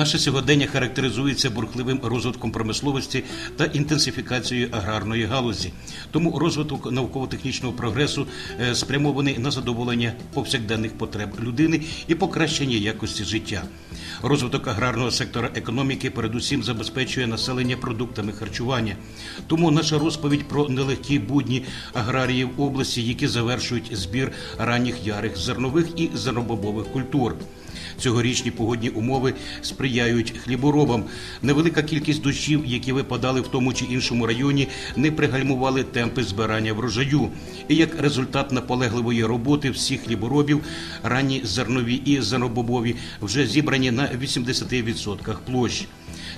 Наше сьогодення характеризується бурхливим розвитком промисловості та інтенсифікацією аграрної галузі. Тому розвиток науково-технічного прогресу е, спрямований на задоволення повсякденних потреб людини і покращення якості життя. Розвиток аграрного сектора економіки передусім забезпечує населення продуктами харчування. Тому наша розповідь про нелегкі будні аграріїв області, які завершують збір ранніх ярих зернових і зернобобових культур. Цьогорічні погодні умови сприяють хліборобам. Невелика кількість дощів, які випадали в тому чи іншому районі, не пригальмували темпи збирання врожаю. І як результат наполегливої роботи всіх хліборобів, ранні зернові і зернобобові вже зібрані на 80% площ.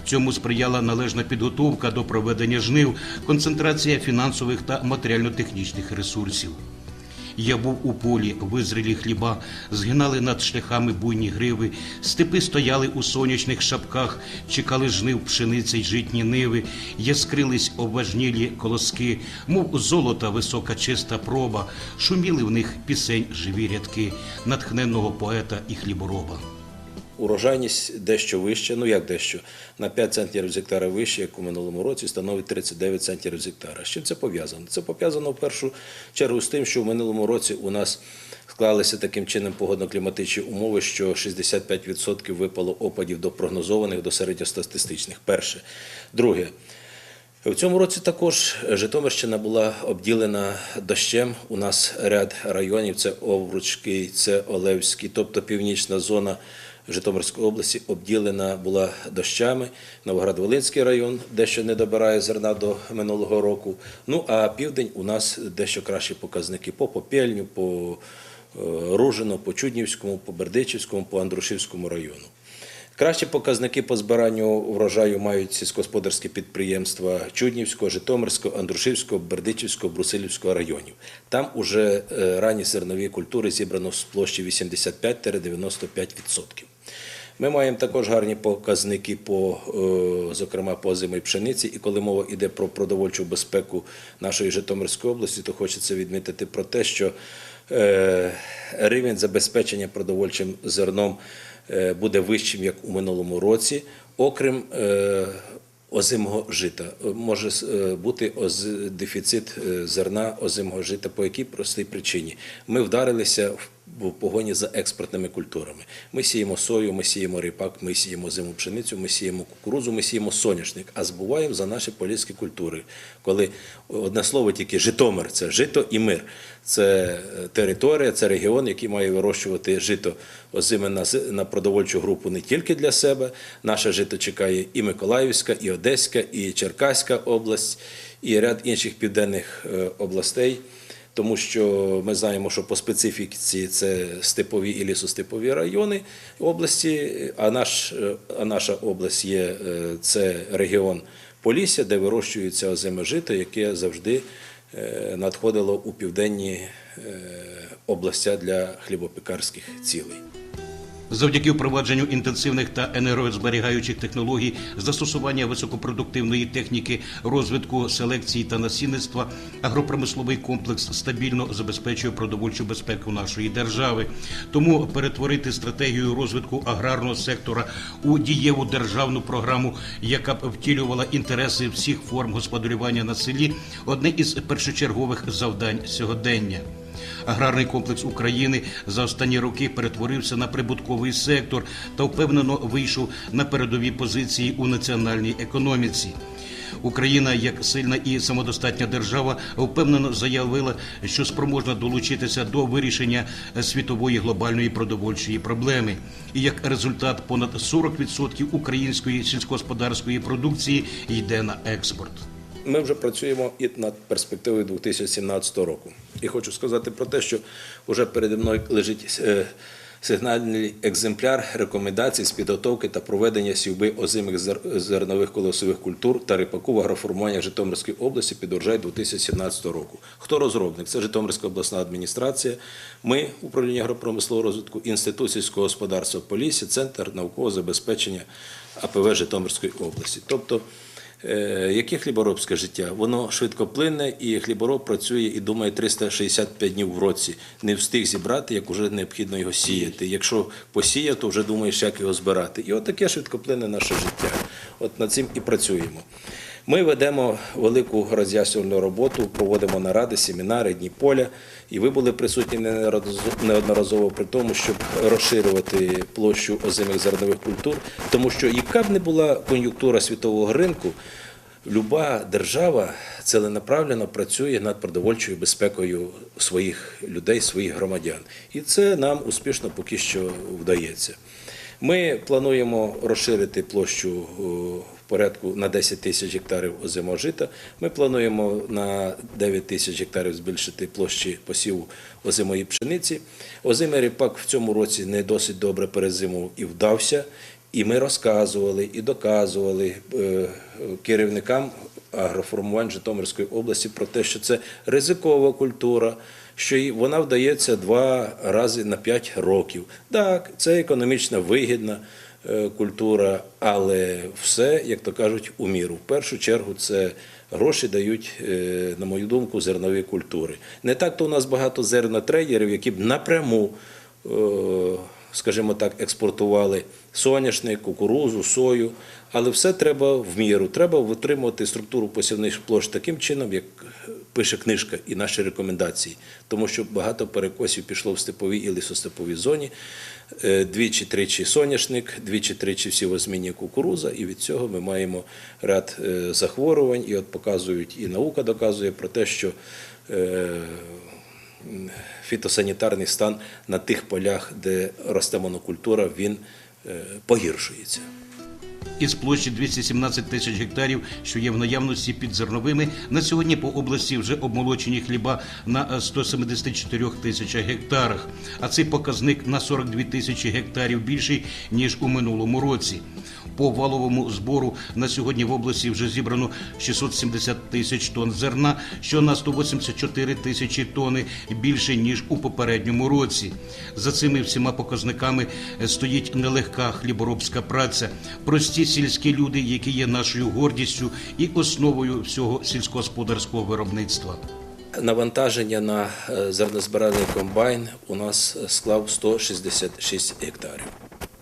Цьому сприяла належна підготовка до проведення жнив, концентрація фінансових та матеріально-технічних ресурсів. Я був у полі, визрілі хліба, згинали над шляхами буйні гриви, степи стояли у сонячних шапках, чекали жнив пшениці й житні ниви, яскрились обважнілі колоски, мов золота висока чиста проба, шуміли в них пісень живі рядки, натхненного поета і хлібороба. Урожайність дещо вища, ну як дещо, на 5 центнерів з гектара вище, як у минулому році, становить 39 центнерів з гектара. З чим це пов'язано? Це пов'язано в першу чергу з тим, що в минулому році у нас склалися таким чином погодно-кліматичні умови, що 65% випало опадів до прогнозованих, до середньостатистичних. Перше. Друге. В цьому році також Житомирщина була обділена дощем. У нас ряд районів: це Овручки, це Олевський, тобто північна зона Житомирської області обділена була дощами. Новоград-Волинський район дещо не добирає зерна до минулого року. Ну а південь у нас дещо кращі показники по Попельню, по е, Ружино, по Чуднівському, по Бердичівському, по Андрушівському району. Кращі показники по збиранню врожаю мають сільськогосподарські підприємства Чуднівського, Житомирського, Андрушівського, Бердичівського, Брусилівського районів. Там уже е, ранні зернові культури зібрано з площі 85-95%. Ми маємо також гарні показники по, е, зокрема, по озимій пшениці. І коли мова йде про продовольчу безпеку нашої Житомирської області, то хочеться відмітити про те, що е, рівень забезпечення продовольчим зерном е, буде вищим, як у минулому році, окрім озимого жита. Може бути дефіцит зерна озимого жита. По якій простій причині? Ми вдарилися в в погоні за експортними культурами. Ми сіємо сою, ми сіємо ріпак, ми сіємо зиму пшеницю, ми сіємо кукурудзу, ми сіємо соняшник, а збуваємо за наші поліські культури. Коли одне слово тільки Житомир це жито і мир. Це е, територія, це регіон, який має вирощувати жито озиме на, на продовольчу групу не тільки для себе. Наше жито чекає і Миколаївська, і Одеська, і Черкаська область, і ряд інших південних е, областей тому що ми знаємо, що по специфіці це степові і лісостепові райони області, а, наш, е, а наша область є е, це регіон Полісся, де вирощується озиме жито, яке завжди е, надходило у південні області областя для хлібопекарських цілей. Завдяки впровадженню інтенсивних та енергозберігаючих технологій, застосування високопродуктивної техніки, розвитку селекції та насінництва, агропромисловий комплекс стабільно забезпечує продовольчу безпеку нашої держави. Тому перетворити стратегію розвитку аграрного сектора у дієву державну програму, яка б втілювала інтереси всіх форм господарювання на селі, одне із першочергових завдань сьогодення. Аграрний комплекс України за останні роки перетворився на прибутковий сектор та впевнено вийшов на передові позиції у національній економіці. Україна, як сильна і самодостатня держава, впевнено заявила, що спроможна долучитися до вирішення світової глобальної продовольчої проблеми. І як результат, понад 40% української сільськогосподарської продукції йде на експорт. Ми вже працюємо і над перспективою 2017 року. І хочу сказати про те, що вже переді мною лежить е, сигнальний екземпляр рекомендацій з підготовки та проведення сівби озимих зернових колосових культур та ріпаку в агроформуваннях Житомирської області під урожай 2017 року. Хто розробник? Це Житомирська обласна адміністрація. Ми, управління агропромислового розвитку, інститут сільського господарства Полісся, центр наукового забезпечення АПВ Житомирської області. Тобто Яке хліборобське життя? Воно швидкоплинне, і хлібороб працює і думає 365 днів в році. Не встиг зібрати, як вже необхідно його сіяти. Якщо посіяв, то вже думаєш, як його збирати. І от таке швидкоплинне наше життя. От над цим і працюємо. Ми ведемо велику роз'яснювальну роботу, проводимо наради, семінари, дні поля. І ви були присутні неодноразово- при тому, щоб розширювати площу озимих зернових культур, тому що яка б не була кон'юнктура світового ринку, люба держава ціленаправленно працює над продовольчою безпекою своїх людей, своїх громадян. І це нам успішно поки що вдається. Ми плануємо розширити площу порядку на 10 тисяч гектарів озимого жита. Ми плануємо на 9 тисяч гектарів збільшити площі посіву озимої пшениці. Озимий ріпак в цьому році не досить добре перезимував і вдався. І ми розказували і доказували е, керівникам агроформувань Житомирської області про те, що це ризикова культура, що вона вдається два рази на п'ять років. Так, це економічно вигідна е, культура, але все, як то кажуть, у міру. В першу чергу це гроші дають, е, на мою думку, зернові культури. Не так то у нас багато зернотрейдерів, які б напряму. е, скажімо так, експортували соняшник, кукурузу, сою, але все треба в міру. Треба витримувати структуру посівних площ таким чином, як пише книжка і наші рекомендації, тому що багато перекосів пішло в степовій і лісостеповій зоні. Е, Двічі-тричі соняшник, двічі-тричі всівозміння кукуруза, і від цього ми маємо ряд е, захворювань. І от показують, і наука доказує про те, що е, фітосанітарний стан на тих полях, де росте монокультура, він погіршується. Із площі 217 тисяч гектарів, що є в наявності під зерновими, на сьогодні по області вже обмолочені хліба на 174 тисячах гектарах. А цей показник на 42 тисячі гектарів більший ніж у минулому році. По валовому збору на сьогодні в області вже зібрано 670 тисяч тонн зерна, що на 184 тисячі тонни більше ніж у попередньому році. За цими всіма показниками е, стоїть нелегка хліборобська праця. Прості сільські люди, які є нашою гордістю і основою всього сільськогосподарського виробництва. Навантаження на е, зернозбиральний комбайн у нас склав 166 гектарів.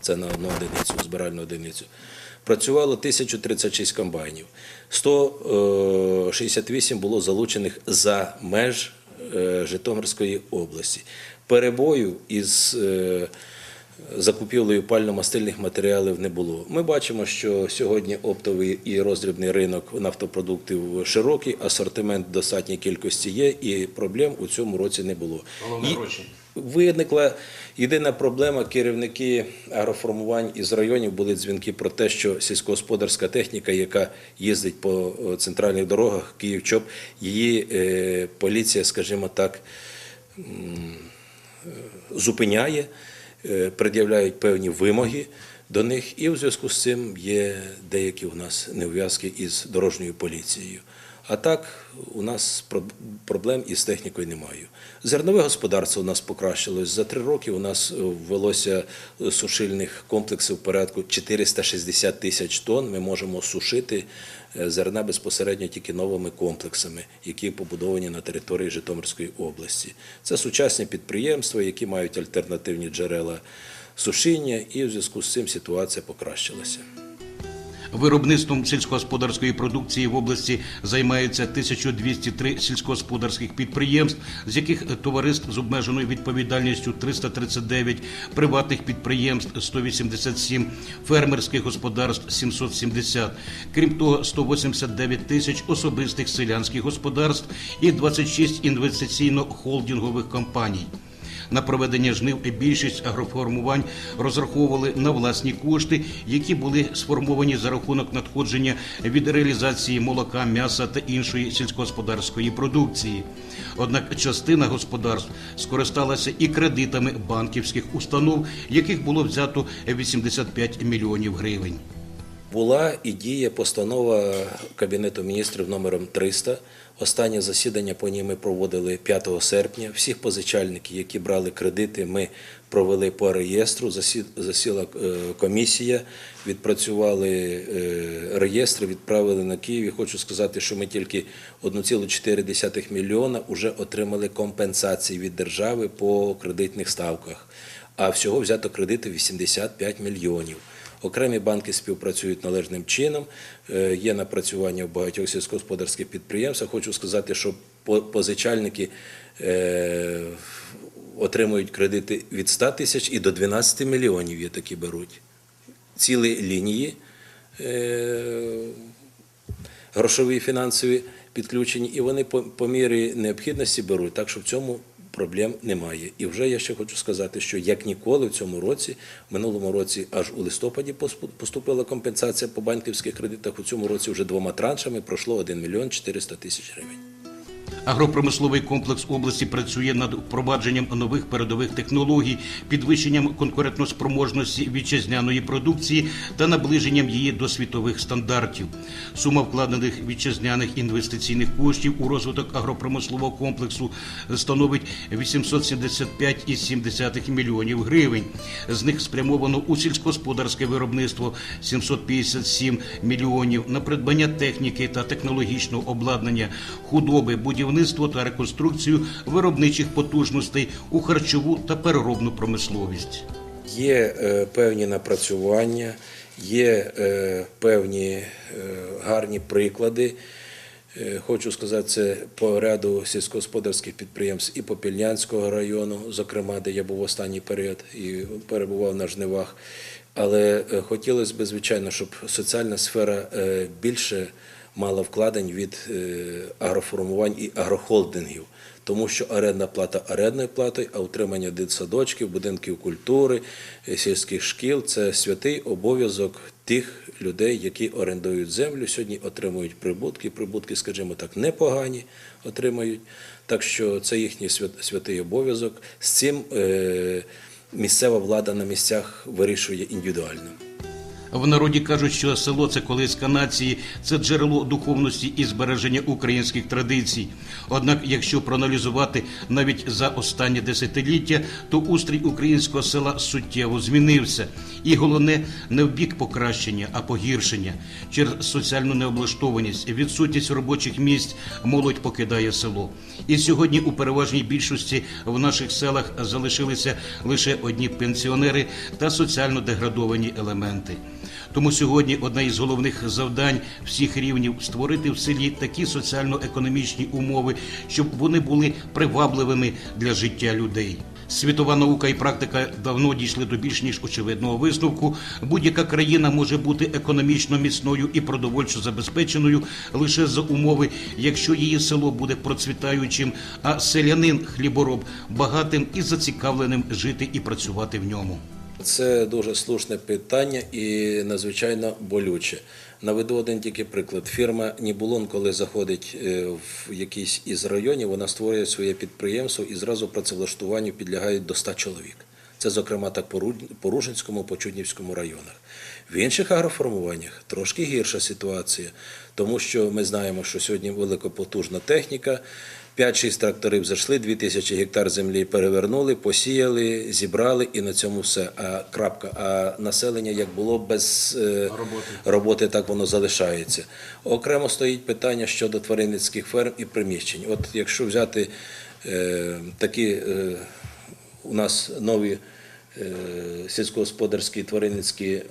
Це на одну одиницю, збиральну одиницю. Працювало 1036 комбайнів. 168 було залучених за меж е, Житомирської області. Перебою із е, закупівлею пально-мастильних матеріалів не було. Ми бачимо, що сьогодні оптовий і роздрібний ринок нафтопродуктів широкий, асортимент в достатній кількості є, і проблем у цьому році не було. Головне гроші. Виникла єдина проблема. Керівники агроформувань із районів були дзвінки про те, що сільськогосподарська техніка, яка їздить по е, центральних дорогах Київ-Чоп, її е, поліція, скажімо так, зупиняє, е, пред'являють певні вимоги до них, і в зв'язку з цим є деякі у нас нев'язки із дорожньою поліцією. А так у нас проблем із технікою немає. Зернове господарство у нас покращилось. За три роки у нас е, ввелося е, сушильних комплексів порядку 460 тисяч тонн. Ми можемо сушити е, зерна безпосередньо тільки новими комплексами, які побудовані на території Житомирської області. Це сучасні підприємства, які мають альтернативні джерела сушіння, і в зв'язку з цим ситуація покращилася. Виробництвом сільськогосподарської продукції в області займається 1203 сільськогосподарських підприємств, з яких товариств з обмеженою відповідальністю 339, приватних підприємств 187, фермерських господарств 770. Крім того, 189 тисяч особистих селянських господарств і 26 інвестиційно-холдингових компаній. На проведення жнив більшість агроформувань розраховували на власні кошти, які були сформовані за рахунок надходження від реалізації молока, м'яса та іншої сільськогосподарської продукції. Однак частина господарств скористалася і кредитами банківських установ, яких було взято 85 мільйонів гривень. Була і діє постанова Кабінету міністрів номером 300 Останнє засідання по ній ми проводили 5 серпня. Всіх позичальників, які брали кредити, ми провели по реєстру. Засі- Засіла е, комісія, відпрацювали е, реєстри, відправили на Київ. І хочу сказати, що ми тільки 1,4 мільйона вже отримали компенсації від держави по кредитних ставках. А всього взято кредити 85 мільйонів. Окремі банки співпрацюють належним чином. Е, Є напрацювання в багатьох сільськогосподарських підприємствах. Хочу сказати, що позичальники е, отримують кредити від 100 тисяч і до 12 мільйонів є такі беруть. Цілі лінії е, грошові фінансові підключені, і вони по мірі необхідності беруть, так що в цьому проблем немає. І вже я ще хочу сказати, що як ніколи в цьому році, в минулому році аж у листопаді поступила компенсація по банківських кредитах. У цьому році вже двома траншами пройшло 1 мільйон 400 тисяч гривень. Агропромисловий комплекс області працює над впровадженням нових передових технологій, підвищенням конкурентоспроможності вітчизняної продукції та наближенням її до світових стандартів. Сума вкладених вітчизняних інвестиційних коштів у розвиток агропромислового комплексу становить 875,7 мільйонів гривень. З них спрямовано у сільськогосподарське виробництво 757 мільйонів на придбання техніки та технологічного обладнання, худоби, будівництво та реконструкцію виробничих потужностей у харчову та переробну промисловість. Є е, певні напрацювання, є е, певні е, гарні приклади. Е, Хочу сказати, це по ряду сільськогосподарських підприємств і Попільнянського району, зокрема, де я був останній період і перебував на жнивах. Але е, хотілося б, звичайно, щоб соціальна сфера е, більше мала вкладень від е, агроформувань і агрохолдингів. Тому що орендна плата орендною платою, а утримання дитсадочків, будинків культури, е, сільських шкіл це святий обов'язок тих людей, які орендують землю, сьогодні отримують прибутки. Прибутки, скажімо так, непогані отримають. Так що це їхній свят- святий обов'язок. З цим е, місцева влада на місцях вирішує індивідуально. В народі кажуть, що село це колиска нації, це джерело духовності і збереження українських традицій. Однак, якщо проаналізувати навіть за останнє десятиліття, то устрій українського села суттєво змінився. І головне не в бік покращення, а погіршення. Через соціальну необлаштованість, відсутність робочих місць молодь покидає село. І сьогодні у переважній більшості в наших селах залишилися лише одні пенсіонери та соціально деградовані елементи. Тому сьогодні одне із головних завдань всіх рівнів створити в селі такі соціально-економічні умови, щоб вони були привабливими для життя людей. Світова наука і практика давно дійшли до більш ніж очевидного висновку. Будь-яка країна може бути економічно міцною і продовольчо забезпеченою лише за умови, якщо її село буде процвітаючим, а селянин хлібороб багатим і зацікавленим жити і працювати в ньому. Це дуже слушне питання і надзвичайно болюче. Наведу один тільки приклад. Фірма Нібулон, коли заходить е, в якийсь із районів, вона створює своє підприємство і зразу працевлаштуванню підлягають до 100 чоловік. Це, зокрема, так по Ру- по Ружинському, по Чуднівському районах. В інших агроформуваннях трошки гірша ситуація, тому що ми знаємо, що сьогодні великопотужна техніка. 5-6 тракторів зайшли, 2000 гектар землі перевернули, посіяли, зібрали і на цьому все. А крапка. А населення як було без е, роботи. роботи, так воно залишається. Окремо стоїть питання щодо тваринницьких ферм і приміщень. От якщо взяти е, такі е, у нас нові сільськогосподарські тваринницькі е,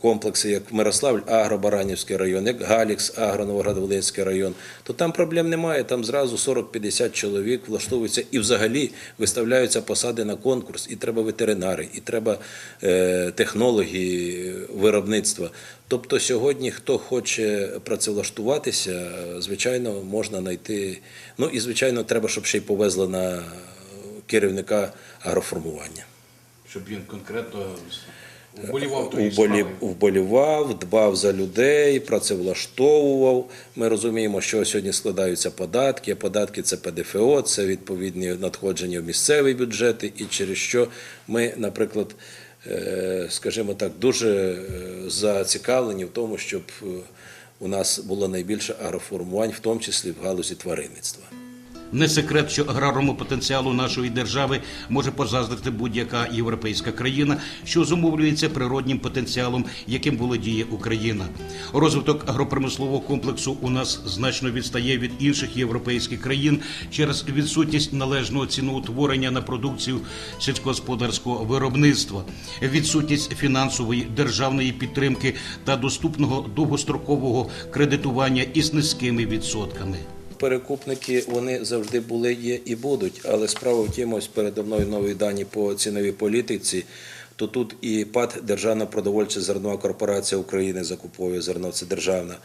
комплекси, як Мирославль, Агро-Баранівський район, як Галікс, Агро-Новоград-Волинський район, то там проблем немає. Там зразу 40-50 чоловік влаштовуються і взагалі виставляються посади на конкурс. І треба ветеринари, і треба е, технологи виробництва. Тобто сьогодні, хто хоче працевлаштуватися, звичайно, можна знайти. Ну і звичайно, треба, щоб ще й повезли на керівника агроформування. Щоб він конкретно вболівав Вболів, вболівав, дбав за людей, працевлаштовував. Ми розуміємо, що сьогодні складаються податки. а Податки це ПДФО, це відповідні надходження в місцеві бюджети, і через що ми, наприклад, е, скажімо так, дуже е, зацікавлені в тому, щоб е, у нас було найбільше агроформувань, в тому числі в галузі тваринництва. Не секрет, що аграрному потенціалу нашої держави може позаздрити будь-яка європейська країна, що зумовлюється природнім потенціалом, яким володіє Україна. Розвиток агропромислового комплексу у нас значно відстає від інших європейських країн через відсутність належного ціноутворення на продукцію сільськогосподарського виробництва, відсутність фінансової державної підтримки та доступного довгострокового кредитування із низькими відсотками. Перекупники вони завжди були, є і будуть. Але справа в тім, ось передо мною нові дані по ціновій політиці. То тут і ПАД Державна продовольча зернова корпорація України закуповує зерно, це державна.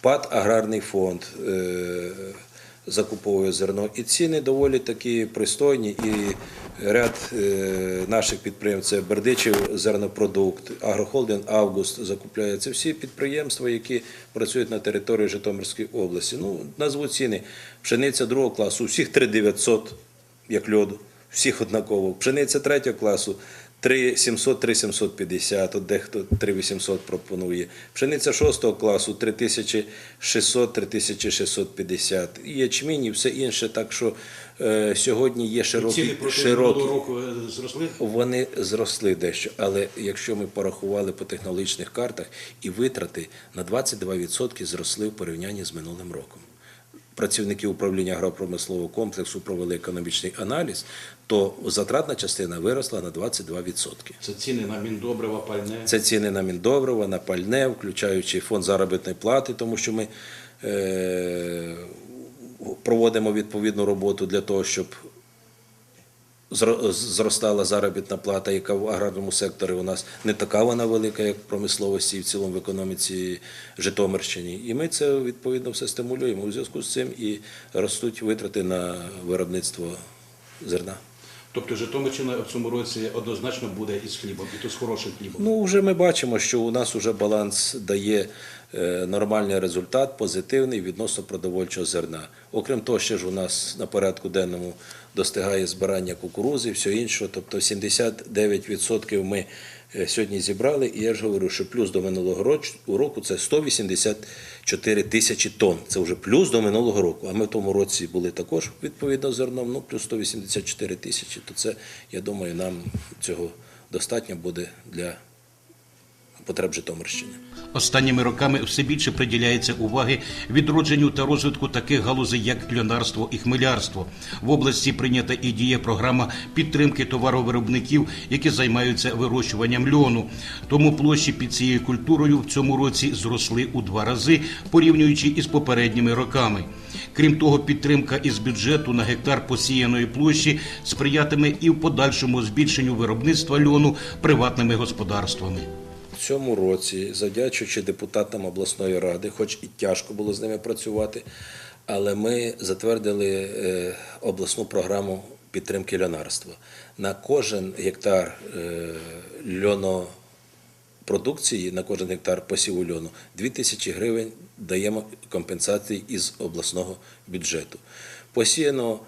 ПАД Аграрний фонд е, закуповує зерно. І ціни доволі такі пристойні. І ряд е, наших підприємств, це Бердичів зернопродукт, Агрохолдинг Август закупляє. Це всі підприємства, які працюють на території Житомирської області. Ну, назву ціни. Пшениця другого класу, у всіх 3900, як льоду, всіх однаково. Пшениця третього класу 3700, 3750, от дехто 3800 пропонує. Пшениця шостого класу 3600, 3650. І ячмінь і все інше. Так що е, сьогодні є широкі, широкі року зросли. вони зросли дещо, але якщо ми порахували по технологічних картах, і витрати на 22% зросли в порівнянні з минулим роком. Працівники управління агропромислового комплексу провели економічний аналіз, то затратна частина виросла на 22%. Це ціни на міндобрива, пальне. Це ціни на міндобрива, на пальне, включаючи фонд заробітної плати, тому що ми е, проводимо відповідну роботу для того, щоб зростала заробітна плата, яка в аграрному секторі у нас не така вона велика, як в промисловості і в цілому в економіці Житомирщині. І ми це відповідно все стимулюємо. У зв'язку з цим і ростуть витрати на виробництво зерна. Тобто Житомирщина в цьому році однозначно буде із хлібом, і то з хорошим хлібом. Ну, вже ми бачимо, що у нас вже баланс дає е, нормальний результат, позитивний відносно продовольчого зерна. Окрім того, ще ж у нас на порядку денному достигає збирання кукурузи, все інше. Тобто 79% ми е, сьогодні зібрали. І я ж говорю, що плюс до минулого року це 184 тисячі тонн. Це вже плюс до минулого року. А ми в тому році були також відповідно зерном, ну плюс 184 тисячі. То це, я думаю, нам цього достатньо буде для потреб Житомирщини. Останніми роками все більше приділяється уваги відродженню та розвитку таких галузей, як льонарство і хмелярство. В області прийнята і діє програма підтримки товаровиробників, які займаються вирощуванням льону. Тому площі під цією культурою в цьому році зросли у два рази, порівнюючи із попередніми роками. Крім того, підтримка із бюджету на гектар посіяної площі сприятиме і в подальшому збільшенню виробництва льону приватними господарствами. Цьому році, завдячуючи депутатам обласної ради, хоч і тяжко було з ними працювати, але ми затвердили е, обласну програму підтримки льонарства. На кожен гектар е, льонопродукції, на кожен гектар посіву льону 2 тисячі гривень даємо компенсації із обласного бюджету. Посіяно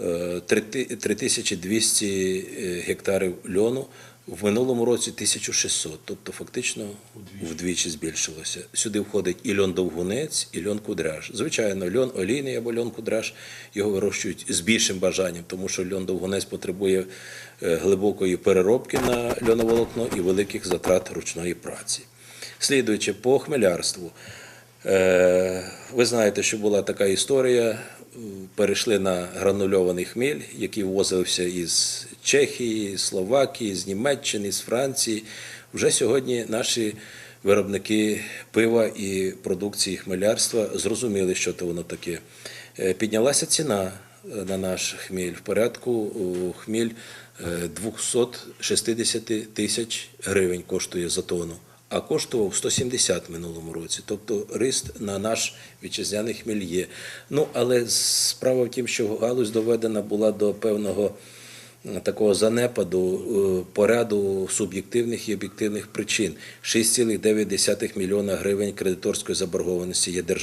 е, 3200 е, гектарів льону. В минулому році 1600, тобто фактично вдвічі збільшилося. Сюди входить і льон довгунець, і льон кудряж. Звичайно, льон олійний або льон кудряж його вирощують з більшим бажанням, тому що льон довгунець потребує е, глибокої переробки на льоноволокно і великих затрат ручної праці. Слідуючи по хмелярству, Е, Ви знаєте, що була така історія. Перейшли на гранульований хміль, який ввозився із Чехії, Словакії, з Німеччини, з Франції. Вже сьогодні наші виробники пива і продукції хмелярства зрозуміли, що то воно таке. Е, Піднялася ціна на наш хміль в порядку хміль е, 260 тисяч гривень коштує за тонну а коштував 170 в минулому році. Тобто рист на наш вітчизняний хміль є. Ну, але справа в тім, що галузь доведена була до певного такого занепаду е, по ряду суб'єктивних і об'єктивних причин. 6,9 мільйона гривень кредиторської заборгованості є е,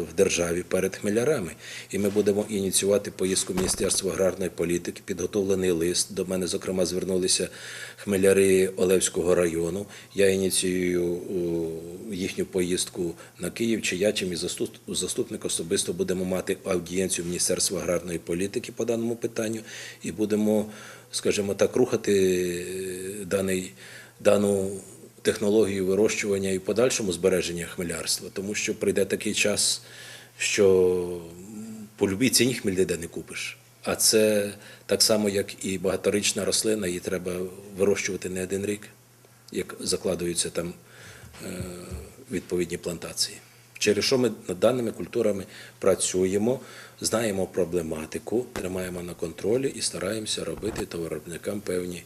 в державі перед хмелярами. І ми будемо ініціювати поїздку Міністерства аграрної політики, підготовлений лист. До мене, зокрема, звернулися хмеляри Олевського району. Я ініціюю е, їхню поїздку на Київ, чи я, чи мій заступник особисто будемо мати аудієнцію Міністерства аграрної політики по даному питанню і будемо, скажімо так, рухати е, даний, дану технологію вирощування і подальшому збереження хмелярства, тому що прийде такий час, що по любій ціні хміль ніде не купиш. А це так само, як і багаторічна рослина, її треба вирощувати не один рік, як закладуються там відповідні плантації. Через що ми над даними культурами працюємо, знаємо проблематику, тримаємо на контролі і стараємося робити товаровиробникам певні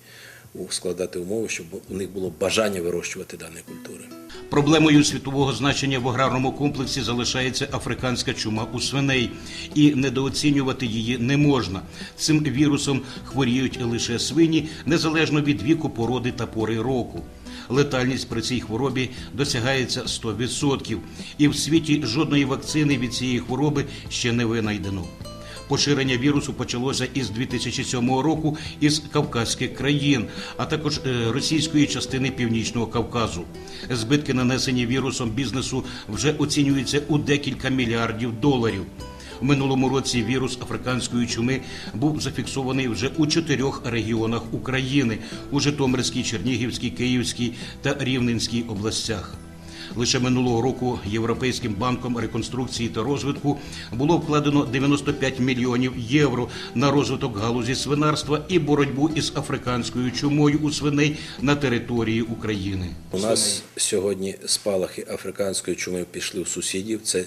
складати умови, щоб у них було бажання вирощувати дані культури. Проблемою світового значення в аграрному комплексі залишається африканська чума у свиней, і недооцінювати її не можна. Цим вірусом хворіють лише свині, незалежно від віку, породи та пори року. Летальність при цій хворобі досягається 100%. І в світі жодної вакцини від цієї хвороби ще не винайдено. Поширення вірусу почалося із 2007 року із кавказьких країн, а також е, російської частини північного Кавказу. Збитки, нанесені вірусом бізнесу, вже оцінюються у декілька мільярдів доларів. В минулому році вірус африканської чуми був зафіксований вже у чотирьох регіонах України у Житомирській, Чернігівській, Київській та Рівненській областях. Лише минулого року Європейським банком реконструкції та розвитку було вкладено 95 мільйонів євро на розвиток галузі свинарства і боротьбу із африканською чумою у свиней на території України. У нас сьогодні спалахи африканської чуми пішли в сусідів. Це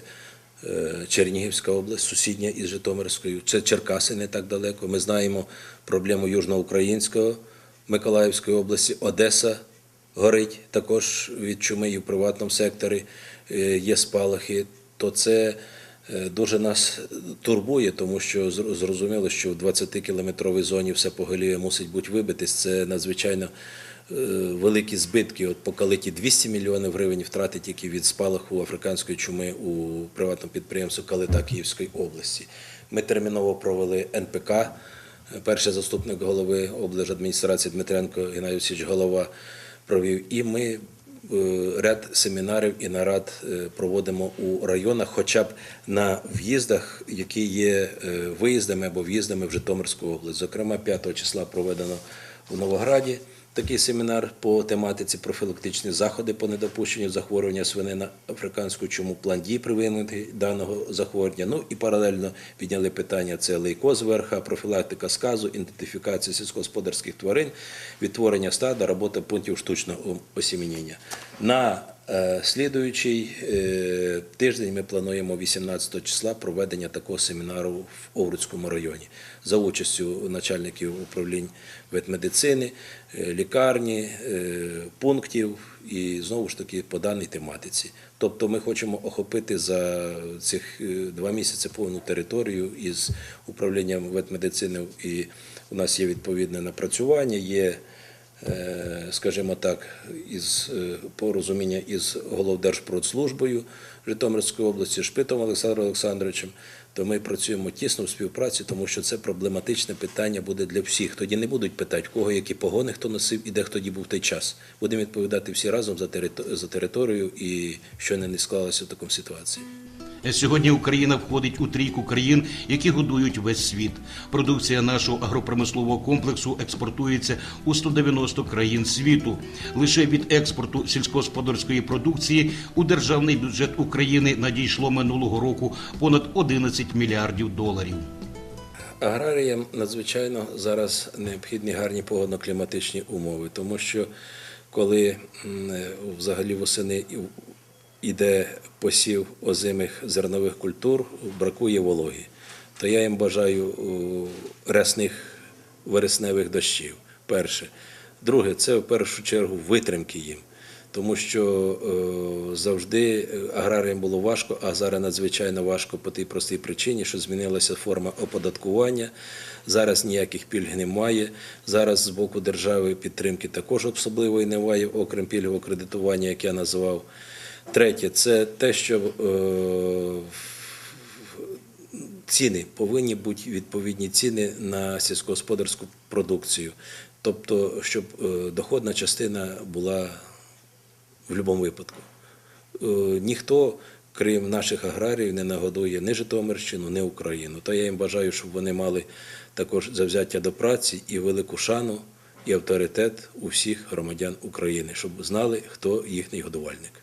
Чернігівська область, сусідня із Житомирською. Це Черкаси не так далеко. Ми знаємо проблему Южноукраїнського, Миколаївської області, Одеса горить також від чуми і в приватному секторі е, є спалахи. То це е, дуже нас турбує, тому що зрозуміло, що в 20-кілометровій зоні все поголів'я мусить бути вибитись. Це надзвичайно е, великі збитки. От по калиті 200 мільйонів гривень втрати тільки від спалаху африканської чуми у приватному підприємстві Калита Київської області. Ми терміново провели НПК. Перший заступник голови облдержадміністрації Дмитренко Геннадій Олексійович Голова провів. І ми е, ряд семінарів і нарад е, проводимо у районах, хоча б на в'їздах, які є е, виїздами або в'їздами в Житомирську область. Зокрема, 5 числа проведено в Новограді такий семінар по тематиці профілактичні заходи по недопущенню захворювання свини на африканську чому план дій при даного захворювання. Ну і паралельно підняли питання це лейкоз верха, профілактика сказу, ідентифікація сільськогосподарських тварин, відтворення стада, робота пунктів штучного осімінення. На слідуючий е, тиждень ми плануємо 18 числа проведення такого семінару в Овруцькому районі за участю начальників управлінь ветмедицини, е, лікарні, е, пунктів і знову ж таки по даній тематиці. Тобто ми хочемо охопити за цих е, два місяці повну територію із управлінням ветмедицини, і у нас є відповідне напрацювання. є е, скажімо так, із е, порозуміння із Головдержпродслужбою Житомирської області, Шпитом Олександром Олександровичем, то ми працюємо тісно в співпраці, тому що це проблематичне питання буде для всіх. Тоді не будуть питати, кого які погони, хто носив і де хто був той час. Будемо відповідати всі разом за територію і що не склалося в такому ситуації. Сьогодні Україна входить у трійку країн, які годують весь світ. Продукція нашого агропромислового комплексу експортується у 190 країн світу. Лише від експорту сільськогосподарської продукції у державний бюджет України надійшло минулого року понад 11 мільярдів доларів. Аграріям надзвичайно зараз необхідні гарні погодно-кліматичні умови, тому що коли е, взагалі восени іде посів озимих зернових культур, бракує вологи, то я їм бажаю рясних вересневих дощів. Перше. Друге, це в першу чергу витримки їм. тому що е, завжди е, аграріям було важко, а зараз надзвичайно важко по тій простій причині, що змінилася форма оподаткування. Зараз ніяких пільг немає. Зараз з боку держави підтримки також особливої немає, окрім пільгового кредитування, як я назвав. Третє, це те, що е, ціни повинні бути відповідні ціни на сільськогосподарську продукцію. Тобто, щоб е, доходна частина була в будь-якому випадку. Е, Ніхто, крім наших аграріїв, не нагодує ні Житомирщину, ні Україну. То я їм бажаю, щоб вони мали також завзяття до праці і велику шану і авторитет у всіх громадян України, щоб знали, хто їхній годувальник.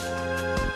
Música